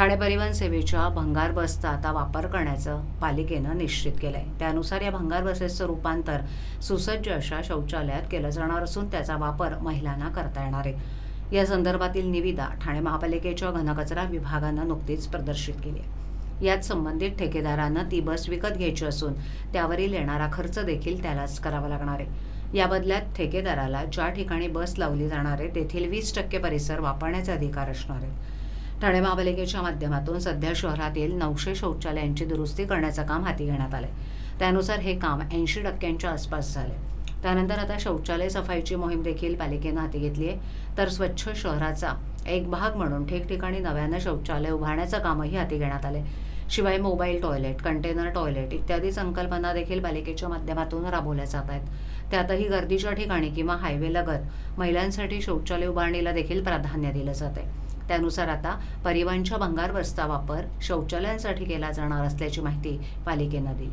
ठाणे परिवहन सेवेच्या भंगार बसचा आता वापर करण्याचं पालिकेनं निश्चित केलं आहे त्यानुसार या भंगार बसेसचं रूपांतर सुसज्ज अशा शौचालयात केलं जाणार असून त्याचा वापर महिलांना करता येणार आहे. या संदर्भातील निविदा ठाणे महापालिकेच्या घनकचरा विभागानं नुकतीच प्रदर्शित केली आहे. यात संबंधित ठेकेदारानं ती बस विकत घ्यायची असून त्यावरील येणारा खर्च देखील त्यालाच करावा लागणार आहे. या बदल्यात ठेकेदाराला ज्या ठिकाणी बस लावली जाणार आहे तेथील वीस टक्के परिसर वापरण्याचे अधिकार असणार आहेत. ठाणे महापालिकेच्या माध्यमातून सध्या शहरातील नऊशे शौचालयांची दुरुस्ती करण्याचं काम हाती घेण्यात आलंय. त्यानुसार हे काम ऐंशी टक्क्यांच्या आसपास झाले त्यानंतर आता शौचालय सफाईची मोहीम देखील पालिकेनं हाती घेतली आहे. तर स्वच्छ शहराचा एक भाग म्हणून ठिकठिकाणी नव्यानं शौचालय उभारण्याचं कामही हाती घेण्यात आले शिवाय मोबाईल टॉयलेट कंटेनर टॉयलेट इत्यादी संकल्पना देखील पालिकेच्या माध्यमातून राबवल्या जात आहेत. त्यातही गर्दीच्या ठिकाणी किंवा हायवे लगत महिलांसाठी शौचालय उभारणीला देखील प्राधान्य दिलं जाते त्यानुसार आता परिवहनच्या भंगार बसचा वापर शौचालयांसाठी केला जाणार असल्याची माहिती पालिकेनं दिली.